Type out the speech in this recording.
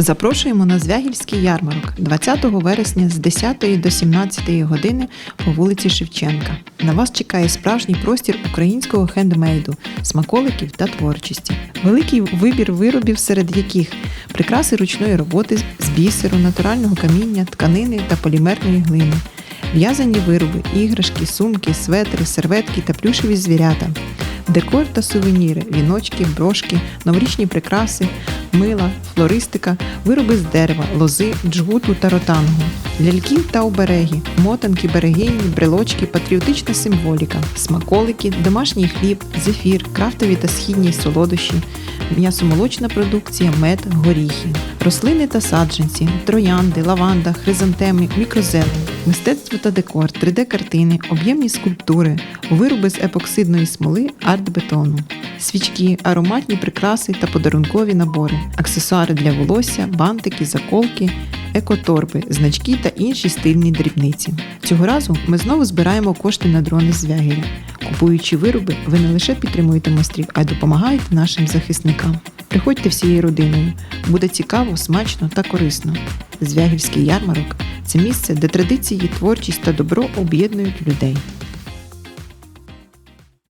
Запрошуємо на Звягільський ярмарок 20 вересня з 10 до 17 години по вулиці Шевченка. На вас чекає справжній простір українського хендмейду, смаколиків та творчості. Великий вибір виробів, серед яких прикраси ручної роботи з бісеру, натурального каміння, тканини та полімерної глини. В'язані вироби, іграшки, сумки, светри, серветки та плюшеві звірята, декор та сувеніри, віночки, брошки, новорічні прикраси, мила, флористика, вироби з дерева, лози, джгуту та ротангу, ляльки та обереги, мотанки, берегині, брелочки, патріотична символіка, смаколики, домашній хліб, зефір, крафтові та східні солодощі, м'ясомолочна продукція, мед, горіхи, рослини та саджанці, троянди, лаванда, хризантеми, мікрозелень, мистецтво та декор, 3D-картини, об'ємні скульптури, вироби з епоксидної смоли, арт-бетону, свічки, ароматні прикраси та подарункові набори, аксесуари для волосся, бантики, заколки, екоторби, значки та інші стильні дрібниці. Цього разу ми знову збираємо кошти на дрони з Звягеля. Купуючи вироби, ви не лише підтримуєте майстрів, а й допомагаєте нашим захисникам. Приходьте всією родиною, буде цікаво, смачно та корисно. Звягільський ярмарок це місце, де традиції, творчість та добро об'єднують людей.